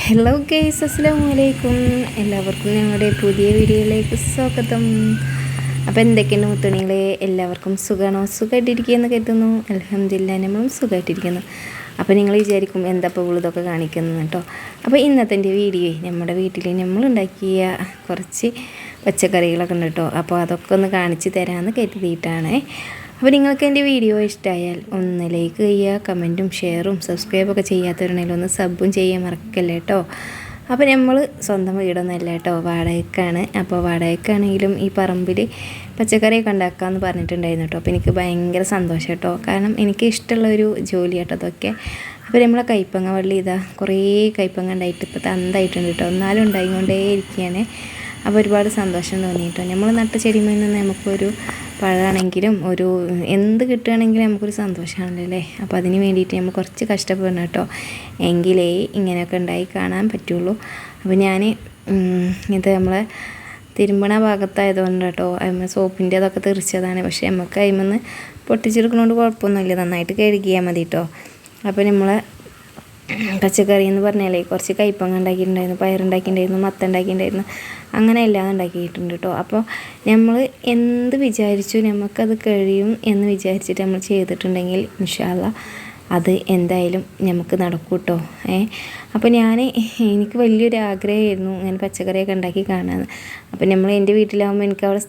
Hello guys അസ്സലാമു അലൈക്കും എല്ലാവർക്കും ഞങ്ങളുടെ പുതിയ വീഡിയോയിലേക്ക് സ്വാഗതം. അപ്പോൾ എന്തൊക്കെയാണ് മുത്തുണികളെ എല്ലാവർക്കും സുഖമാണോ സുഖമായിട്ടിരിക്കുകയെന്ന് കരുതുന്നു. അലഹമില്ല നമ്മളും സുഖമായിട്ടിരിക്കുന്നു അപ്പോൾ നിങ്ങൾ വിചാരിക്കും എന്താ ഇപ്പോൾ ഇതൊക്കെ കാണിക്കുന്നത് കേട്ടോ അപ്പോൾ ഇന്നത്തെ എന്റെ വീഡിയോ നമ്മുടെ വീട്ടിൽ നമ്മൾ ഉണ്ടാക്കിയ കുറച്ച് പച്ചക്കറികളൊക്കെ ഉണ്ട് കേട്ടോ അപ്പോൾ അതൊക്കെ ഒന്ന് കാണിച്ച് തരാമെന്ന് കരുതിയിട്ടാണ്. അപ്പോൾ നിങ്ങൾക്ക് എന്റെ വീഡിയോ ഇഷ്ടമായാൽ ഒന്ന് ലൈക്ക് ചെയ്യുക കമന്റും ഷെയറും സബ്സ്ക്രൈബൊക്കെ ചെയ്യാത്തവരുണ്ടെങ്കിൽ ഒന്ന് സബും ചെയ്യാൻ മറക്കല്ലേ കേട്ടോ അപ്പോൾ നമ്മൾ സ്വന്തം വീടൊന്നുമല്ല കേട്ടോ വാടകയ്ക്കാണ് അപ്പോൾ വാടകയ്ക്കാണെങ്കിലും ഈ പറമ്പിൽ പച്ചക്കറിയൊക്കെ ഉണ്ടാക്കാമെന്ന് പറഞ്ഞിട്ടുണ്ടായിരുന്നു കേട്ടോ അപ്പോൾ എനിക്ക് ഭയങ്കര സന്തോഷം കേട്ടോ കാരണം എനിക്ക് ഇഷ്ടമുള്ളൊരു ജോലി കേട്ടോ അതൊക്കെ. അപ്പോൾ നമ്മളെ കൈപ്പങ്ങ വള്ളി ഇതാ കുറേ കൈപ്പങ്ങ ഉണ്ടായിട്ട് ഇപ്പോൾ തന്തായിട്ടുണ്ട് കേട്ടോ എന്നാലും ഉണ്ടായിക്കൊണ്ടേ ഇരിക്കുകയാണ് അപ്പോൾ ഒരുപാട് സന്തോഷം തോന്നി കേട്ടോ നമ്മൾ നട്ട ചെടിമയിൽ നിന്ന് നമുക്കൊരു പഴമാണെങ്കിലും ഒരു എന്ത് കിട്ടുകയാണെങ്കിലും നമുക്കൊരു സന്തോഷമാണല്ലോ അല്ലേ? അപ്പോൾ അതിന് വേണ്ടിയിട്ട് നമ്മൾ കുറച്ച് കഷ്ടപ്പെടണം കേട്ടോ. എങ്കിലേ ഇങ്ങനെയൊക്കെ ഉണ്ടായി കാണാൻ പറ്റുള്ളൂ. അപ്പോൾ ഞാൻ ഇത് നമ്മളെ തിരുമ്പണ ഭാഗത്തായതുകൊണ്ട് കേട്ടോ അതിന് സോപ്പിന്റെ അതൊക്കെ തെറിച്ചതാണ്. പക്ഷേ നമുക്ക് അതിമെന്ന് പൊട്ടിച്ചെടുക്കുന്നതുകൊണ്ട് കുഴപ്പമൊന്നുമില്ല. നന്നായിട്ട് കഴുകിയാൽ മതി കേട്ടോ. അപ്പോൾ നമ്മളെ പച്ചക്കറി എന്ന് പറഞ്ഞാലേ കുറച്ച് കയ്പങ്ങ ഉണ്ടാക്കിയിട്ടുണ്ടായിരുന്നു പയറുണ്ടാക്കിയിട്ടുണ്ടായിരുന്നു മത്ത ഉണ്ടാക്കിയിട്ടുണ്ടായിരുന്നു അങ്ങനെ എല്ലാം ഉണ്ടാക്കിയിട്ടുണ്ട് കേട്ടോ അപ്പോൾ നമ്മൾ എന്ത് വിചാരിച്ചു നമുക്കത് കഴിയും എന്ന് വിചാരിച്ചിട്ട് നമ്മൾ ചെയ്തിട്ടുണ്ടെങ്കിൽ ഇൻഷാല്ല അത് എന്തായാലും നമുക്ക് നടക്കും കേട്ടോ ഏ? അപ്പോൾ ഞാൻ എനിക്ക് വലിയൊരു ആഗ്രഹമായിരുന്നു ഇങ്ങനെ പച്ചക്കറിയൊക്കെ ഉണ്ടാക്കി കാണാമെന്ന് അപ്പോൾ നമ്മൾ എന്റെ വീട്ടിലാകുമ്പോൾ എനിക്ക് അവിടെ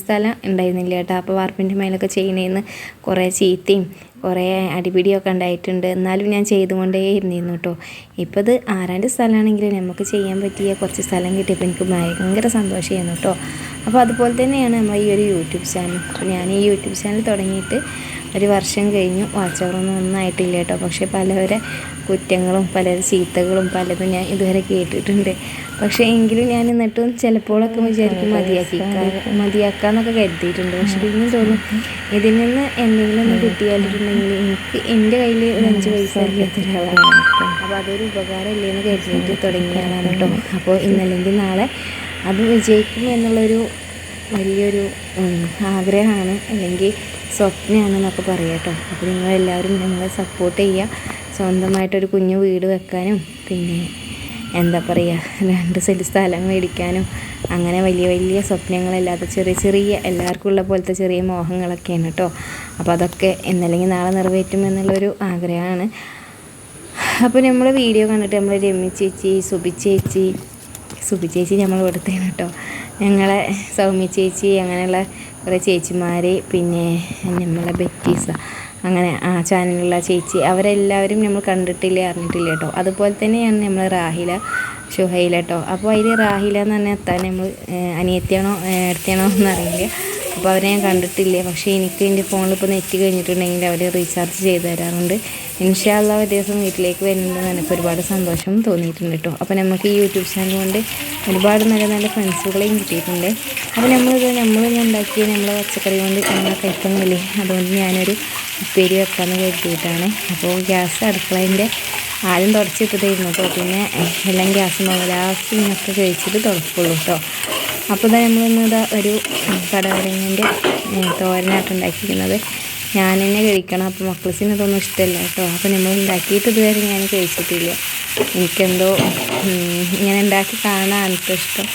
സ്ഥലം ഉണ്ടായിരുന്നില്ല കേട്ടോ അപ്പോൾ വാർപ്പിന്റെ മേലൊക്കെ ചെയ്യണേന്ന് കുറേ ചീത്തയും കുറേ അടിപിടിയൊക്കെ ഉണ്ടായിട്ടുണ്ട്. എന്നാലും ഞാൻ ചെയ്തുകൊണ്ടേ ഇരുന്നിരുന്നു കേട്ടോ. ഇപ്പോൾ ഇത് ആരാന്റെ സ്ഥലമാണെങ്കിലും നമുക്ക് ചെയ്യാൻ പറ്റിയ കുറച്ച് സ്ഥലം കിട്ടിയപ്പോൾ എനിക്ക് ഭയങ്കര സന്തോഷമായിരുന്നു കേട്ടോ. അപ്പോൾ അതുപോലെ തന്നെയാണ് നമ്മൾ ഈ ഒരു യൂട്യൂബ് ചാനൽ. ഞാൻ ഈ യൂട്യൂബ് ചാനൽ തുടങ്ങിയിട്ട് ഒരു വർഷം കഴിഞ്ഞു. വാച്ചവറൊന്നും ഒന്നായിട്ടില്ല കേട്ടോ. പക്ഷേ പലവരെ കുറ്റങ്ങളും പല ചീത്തകളും പലതും ഞാൻ ഇതുവരെ കേട്ടിട്ടുണ്ട്. പക്ഷേ എങ്കിലും ഞാൻ എന്നിട്ടും ചിലപ്പോഴൊക്കെ വിചാരിക്കും മതിയാക്കി മതിയാക്കാന്നൊക്കെ കരുതിയിട്ടുണ്ട്. പക്ഷെ പിന്നെ തോന്നും ഇതിൽ നിന്ന് എന്തെങ്കിലും ഒന്ന് കിട്ടിയാലിട്ടുണ്ടെങ്കിൽ എനിക്ക് എന്റെ കയ്യിൽ ഒരു അഞ്ച് പൈസ അപ്പോൾ അതൊരു ഉപകാരമില്ലേ എന്ന് കരുതിയിട്ട് തുടങ്ങിയതാണ് കേട്ടോ. അപ്പോൾ ഇന്നല്ലെങ്കിൽ നാളെ അത് വിജയിക്കും എന്നുള്ളൊരു വലിയൊരു ആഗ്രഹമാണ് അല്ലെങ്കിൽ സ്വപ്നമാണെന്നൊക്കെ പറയാം കേട്ടോ. അപ്പോൾ നിങ്ങളെല്ലാവരും ഞങ്ങളെ സപ്പോർട്ട് ചെയ്യുക സ്വന്തമായിട്ടൊരു കുഞ്ഞു വീട് വെക്കാനും പിന്നെ എന്താ പറയുക രണ്ട് സെന്റ് സ്ഥലം മേടിക്കാനും അങ്ങനെ വലിയ വലിയ സ്വപ്നങ്ങളല്ലാതെ ചെറിയ ചെറിയ എല്ലാവർക്കും ഉള്ള പോലത്തെ ചെറിയ മോഹങ്ങളൊക്കെയാണ് കേട്ടോ. അപ്പോൾ അതൊക്കെ എന്നല്ലെങ്കിൽ നാളെ നിറവേറ്റും എന്നുള്ളൊരു ആഗ്രഹമാണ്. അപ്പോൾ നമ്മൾ വീഡിയോ കണ്ടിട്ട് നമ്മൾ രമ്യ ചേച്ചി സുബി ചേച്ചി സുബി ചേച്ചി നമ്മൾ ഇവിടുത്തേന് കേട്ടോ. ഞങ്ങളെ സൗമ്യ ചേച്ചി അങ്ങനെയുള്ള കുറേ ചേച്ചിമാർ പിന്നെ നമ്മളെ ബെറ്റീസ അങ്ങനെ ആ ചാനലിലുള്ള ചേച്ചി അവരെല്ലാവരും നമ്മൾ കണ്ടിട്ടില്ല അറിഞ്ഞിട്ടില്ല കേട്ടോ. അതുപോലെ തന്നെയാണ് നമ്മൾ റാഹില ഷുഹൈല കേട്ടോ. അപ്പോൾ അതിൽ റാഹില എന്ന് പറഞ്ഞാൽ എത്താൻ നമ്മൾ അനിയത്തിയാണോ എടുത്തിയാണോ എന്നറിയില്ല. അപ്പോൾ അവരെ ഞാൻ കണ്ടിട്ടില്ല? പക്ഷേ എനിക്ക് എന്റെ ഫോണിൽ ഇപ്പോൾ നെറ്റ് കഴിഞ്ഞിട്ടുണ്ടെങ്കിൽ അവർ റീചാർജ് ചെയ്ത് തരാറുണ്ട്. ഇൻഷാല്ല ഒരു ദിവസം വീട്ടിലേക്ക് വരുന്നുണ്ടെന്ന് എനിക്ക് ഒരുപാട് സന്തോഷം തോന്നിയിട്ടുണ്ട് കേട്ടോ. അപ്പോൾ നമുക്ക് ഈ യൂട്യൂബ് ചാനൽ കൊണ്ട് ഒരുപാട് നല്ല നല്ല ഫ്രണ്ട്സുകളെയും കിട്ടിയിട്ടുണ്ട്. അപ്പോൾ നമ്മളിത് നമ്മൾ ഉണ്ടാക്കിയ നമ്മളെ പച്ചക്കറി കൊണ്ട് നമ്മളെ കഴിക്കുന്നില്ലേ അതുകൊണ്ട് ഞാനൊരു ഉപ്പേരി വെക്കാമെന്ന് കരുതിയിട്ടാണ്. അപ്പോൾ ഗ്യാസ് അടുക്കളേന്റെ ആദ്യം തുടച്ചിട്ടതായിരുന്നു കേട്ടോ പിന്നെ എല്ലാം ഗ്യാസ് ലാസ്റ്റ് ഇങ്ങനൊക്കെ കഴിച്ചിട്ട് തുടക്കുള്ളൂ കേട്ടോ അപ്പോൾ തന്നെ നമ്മളിന്ന് ഇതാ ഒരു കടവരങ്ങന്റെ തോരനായിട്ട് ഉണ്ടാക്കിയിരിക്കുന്നത്. ഞാൻ തന്നെ കഴിക്കണം. അപ്പോൾ മക്കൾസിന് ഇതൊന്നും ഇഷ്ടമല്ല കേട്ടോ അപ്പോൾ നമ്മൾ ഉണ്ടാക്കിയിട്ട് ഇതുവരെ ഞാൻ കഴിച്ചിട്ടില്ല. എനിക്കെന്തോ ഇങ്ങനെ ഉണ്ടാക്കി കാണാൻ ഇഷ്ടം.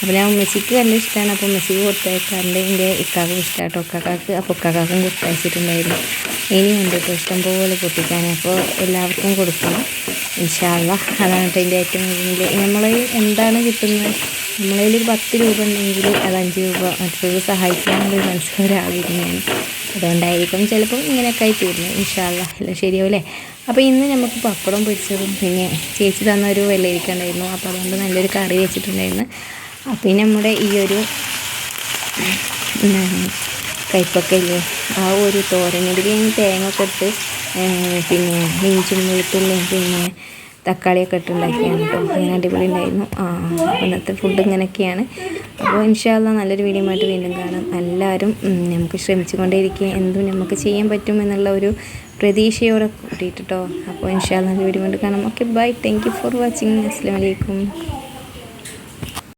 അപ്പോൾ ഞാൻ ഉമ്മച്ചിക്ക് നല്ല ഇഷ്ടമാണ് അപ്പോൾ ഉമ്മച്ചിക്ക് കൊടുത്തയക്കാറുണ്ട്. എന്റെ ഇക്കാക്കും ഇഷ്ടമാണ് കേട്ടോ ഒക്കാക്കാക്ക് അപ്പോൾ ഒക്കാക്കാക്കും കൊടുത്തയച്ചിട്ടുണ്ടായിരുന്നു. ഇനിയുണ്ട് കേട്ടോ ഇഷ്ടംപോലെ പൊട്ടിക്കാൻ അപ്പോൾ എല്ലാവർക്കും കൊടുക്കണം. ഇൻഷാല്ല അതാണ് കേട്ടോ എന്റെ ഏറ്റവും നമ്മൾ എന്താണ് കിട്ടുന്നത്? നമ്മളതിൽ ഒരു പത്ത് രൂപ ഉണ്ടെങ്കിൽ അത് അഞ്ച് രൂപ മറ്റൊരു സഹായിക്കാനുള്ള മനസ്സിൽ അതുകൊണ്ടായിരിക്കും ചിലപ്പം ഇങ്ങനെയൊക്കെ ആയി തീരുന്നു ഇൻഷാല്ല എല്ലാം ശരിയാവില്ലേ അപ്പോൾ ഇന്ന് നമുക്ക് പപ്പടം പൊരിച്ചതും പിന്നെ ചേച്ചി തന്ന ഒരു വെള്ളരിക്ക ഉണ്ടായിരുന്നു. അപ്പോൾ അതുകൊണ്ട് നല്ലൊരു കറി വെച്ചിട്ടുണ്ടായിരുന്നു. പിന്നെ നമ്മുടെ ഈ ഒരു കയ്പക്കയില്ലേ ആ ഒരു തോരനിൽ തേങ്ങ ഒക്കെ ഇട്ട് പിന്നെ ഇഞ്ചും വെളുത്തുള്ളിയും പിന്നെ തക്കാളിയൊക്കെ ഇട്ട് ഉണ്ടാക്കിയാണ് കേട്ടോ അങ്ങനെ അടിപൊളി ഉണ്ടായിരുന്നു. ആ ഇന്നത്തെ ഫുഡ് ഇങ്ങനെയൊക്കെയാണ്. അപ്പോൾ ഇൻഷാല്ല നല്ലൊരു വീഡിയോ ആയിട്ട് വീണ്ടും കാണാം. എല്ലാവരും നമുക്ക് ശ്രമിച്ചുകൊണ്ടേയിരിക്കുക എന്തും നമുക്ക് ചെയ്യാൻ പറ്റും എന്നുള്ള ഒരു പ്രതീക്ഷയോടെ കൂട്ടിയിട്ടോ അപ്പോൾ ഇൻഷാല്ല നല്ല വീഡിയോ കൊണ്ട് കാണാം. Okay bye thank you for watching അസ്സാം വലൈക്കും